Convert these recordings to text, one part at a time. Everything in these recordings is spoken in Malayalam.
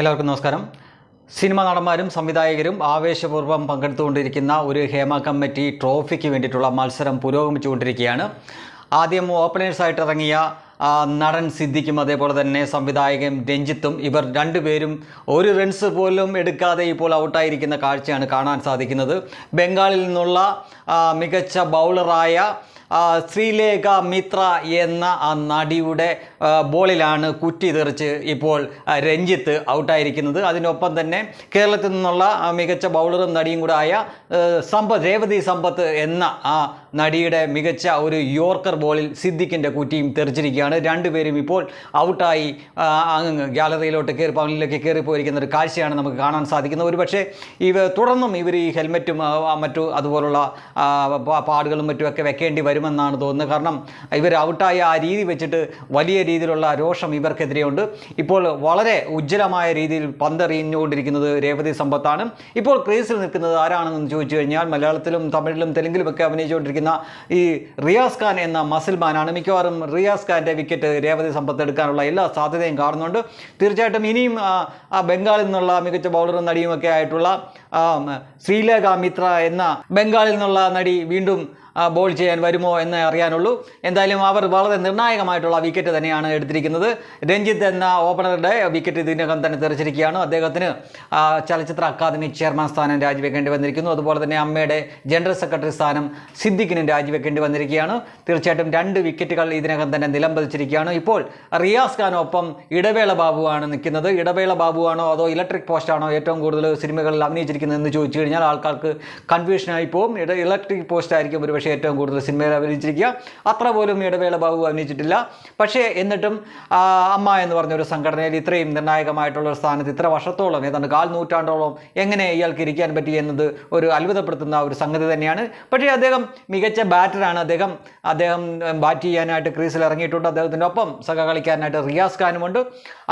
എല്ലാവർക്കും നമസ്കാരം. സിനിമ നടന്മാരും സംവിധായകരും ആവേശപൂർവം പങ്കെടുത്തുകൊണ്ടിരിക്കുന്ന ഒരു ഹേമ കമ്മിറ്റി ട്രോഫിക്ക് വേണ്ടിയിട്ടുള്ള മത്സരം പുരോഗമിച്ചുകൊണ്ടിരിക്കുകയാണ്. ആദ്യം ഓപ്പണേഴ്സായിട്ട് ഇറങ്ങിയ നടൻ സിദ്ദിഖും അതേപോലെ തന്നെ സംവിധായകൻ രഞ്ജിത്തും ഇവർ രണ്ടുപേരും ഒരു റൺസ് പോലും എടുക്കാതെ ഇപ്പോൾ ഔട്ടായിരിക്കുന്ന കാഴ്ചയാണ് കാണാൻ സാധിക്കുന്നത്. ബംഗാളിൽ നിന്നുള്ള മികച്ച ബൗളറായ ശ്രീലേഖ മിത്ര എന്ന ആ നടിയുടെ ബോളിലാണ് കുറ്റി തെറിച്ച് ഇപ്പോൾ രഞ്ജിത്ത് ഔട്ടായിരിക്കുന്നത്. അതിനൊപ്പം തന്നെ കേരളത്തിൽ നിന്നുള്ള മികച്ച ബൗളറും നടിയും കൂടെ ആയ സമ്പത്ത് രേവതി സമ്പത്ത് എന്ന ആ നടിയുടെ മികച്ച ഒരു യോർക്കർ ബോളിൽ സിദ്ദിഖിന്റെ കുറ്റിയും തെറിച്ചിരിക്കുകയാണ്. രണ്ടുപേരും ഇപ്പോൾ ഔട്ടായി അങ്ങ് ഗ്യാലറിയിലോട്ട് കയറി പവനിലേക്ക് കയറിപ്പോയിരിക്കുന്ന ഒരു കാഴ്ചയാണ് നമുക്ക് കാണാൻ സാധിക്കുന്നത്. ഒരുപക്ഷെ ഇവ തുടർന്നും ഇവർ ഈ ഹെൽമെറ്റും മറ്റു അതുപോലുള്ള പാടുകളും മറ്റുമൊക്കെ വെക്കേണ്ടി വരുമെന്നാണ് തോന്നുന്നത്. കാരണം ഇവർ ഔട്ടായ ആ രീതി വെച്ചിട്ട് വലിയ രീതിയിലുള്ള രോഷം ഇവർക്കെതിരെയുണ്ട്. ഇപ്പോൾ വളരെ ഉജ്ജ്വലമായ രീതിയിൽ പന്തെറിഞ്ഞുകൊണ്ടിരിക്കുന്നത് രേവതി സമ്പത്താണ്. ഇപ്പോൾ ക്രീസിൽ നിൽക്കുന്നത് ആരാണെന്ന് ചോദിച്ചു കഴിഞ്ഞാൽ മലയാളത്തിലും തമിഴിലും തെലുങ്കിലുമൊക്കെ അഭിനയിച്ചുകൊണ്ടിരിക്കുന്ന ഈ റിയാസ് ഖാൻ എന്ന മസിൽമാനാണ് മിക്കവാറും റിയാസ് ഖാന്റെ വിക്കറ്റ് രേവതി സമ്പത്ത് എടുക്കാനുള്ള എല്ലാ സാധ്യതയും കാണുന്നുണ്ട്. തീർച്ചയായിട്ടും ഇനിയും ആ, ബംഗാളിൽ നിന്നുള്ള മികച്ച ബൗളറും നടിയുമൊക്കെ ആയിട്ടുള്ള ശ്രീലേഖ മിത്ര എന്ന ബംഗാളിൽ നിന്നുള്ള നടി വീണ്ടും ബോൾ ചെയ്യാൻ വരുമോ എന്ന് അറിയാനുള്ളൂ. എന്തായാലും അവർ വളരെ നിർണായകമായിട്ടുള്ള വിക്കറ്റ് തന്നെയാണ് എടുത്തിരിക്കുന്നത്. രഞ്ജിത്ത് എന്ന ഓപ്പണറുടെ വിക്കറ്റ് ഇതിനകം തന്നെ തെറിച്ചിരിക്കുകയാണ്. അദ്ദേഹത്തിന് ചലച്ചിത്ര അക്കാദമി ചെയർമാൻ സ്ഥാനം രാജിവെക്കേണ്ടി വന്നിരിക്കുന്നു. അതുപോലെ തന്നെ അമ്മയുടെ ജനറൽ സെക്രട്ടറി സ്ഥാനം സിദ്ദിഖിനും രാജിവെക്കേണ്ടി വന്നിരിക്കുകയാണ്. തീർച്ചയായിട്ടും രണ്ട് വിക്കറ്റുകൾ ഇതിനകം തന്നെ നിലംപതിച്ചിരിക്കുകയാണ്. ഇപ്പോൾ റിയാസ് ഖാനൊപ്പം ഇടവേള ബാബുവാണ് നിൽക്കുന്നത്. ഇടവേള ബാബുവാണോ അതോ ഇലക്ട്രിക് പോസ്റ്റാണോ ഏറ്റവും കൂടുതൽ സിനിമകളിൽ അഭിനയിച്ചിരിക്കുന്നത് എന്ന് ചോദിച്ചു കഴിഞ്ഞാൽ ആൾക്കാർക്ക് കൺഫ്യൂഷനായി പോകും. ഇലക്ട്രിക് പോസ്റ്റ് ആയിരിക്കും ഒരുപക്ഷെ ഏറ്റവും കൂടുതൽ സിനിമയിൽ അഭിനയിച്ചിരിക്കുക. അത്ര പോലും ഇടവേള ബാബു അഭിനയിച്ചിട്ടില്ല. പക്ഷേ എന്നിട്ടും അമ്മ എന്ന് പറഞ്ഞ ഒരു സംഘടനയിൽ ഇത്രയും നിർണായകമായിട്ടുള്ള ഒരു സ്ഥാനത്ത് ഇത്ര വർഷത്തോളം ഏതാണ്ട് കാൽ നൂറ്റാണ്ടോളം എങ്ങനെ ഇയാൾക്ക് ഇരിക്കാൻ പറ്റി എന്നത് ഒരു അത്ഭുതപ്പെടുത്തുന്ന ഒരു സംഗതി തന്നെയാണ്. പക്ഷേ അദ്ദേഹം മികച്ച ബാറ്ററാണ്. അദ്ദേഹം അദ്ദേഹം ബാറ്റ് ചെയ്യാനായിട്ട് ക്രീസിൽ ഇറങ്ങിയിട്ടുണ്ട്. അദ്ദേഹത്തിന്റെ ഒപ്പം സഹ കളിക്കാനായിട്ട് റിയാസ് ഖാനുമുണ്ട്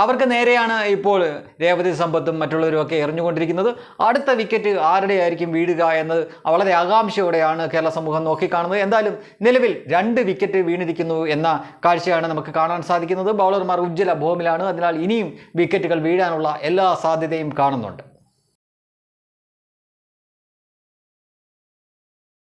അവർക്ക് നേരെയാണ് ഇപ്പോൾ രേവതി സമ്പത്തും മറ്റുള്ളവരും ഒക്കെ എറിഞ്ഞുകൊണ്ടിരിക്കുന്നത്. അടുത്ത വിക്കറ്റ് ആരുടെ ആയിരിക്കും വീഴുക എന്നത് വളരെ ആകാംക്ഷയോടെയാണ് കേരള സമൂഹം നോക്കിക്കാണുന്നത്. എന്തായാലും നിലവിൽ രണ്ട് വിക്കറ്റ് വീണിരിക്കുന്നു എന്ന കാഴ്ചയാണ് നമുക്ക് കാണാൻ സാധിക്കുന്നത്. ബൗളർമാർ ഉജ്ജ്വല ബോമിലാണ് അതിനാൽ ഇനിയും വിക്കറ്റുകൾ വീഴാനുള്ള എല്ലാ സാധ്യതയും കാണുന്നുണ്ട്.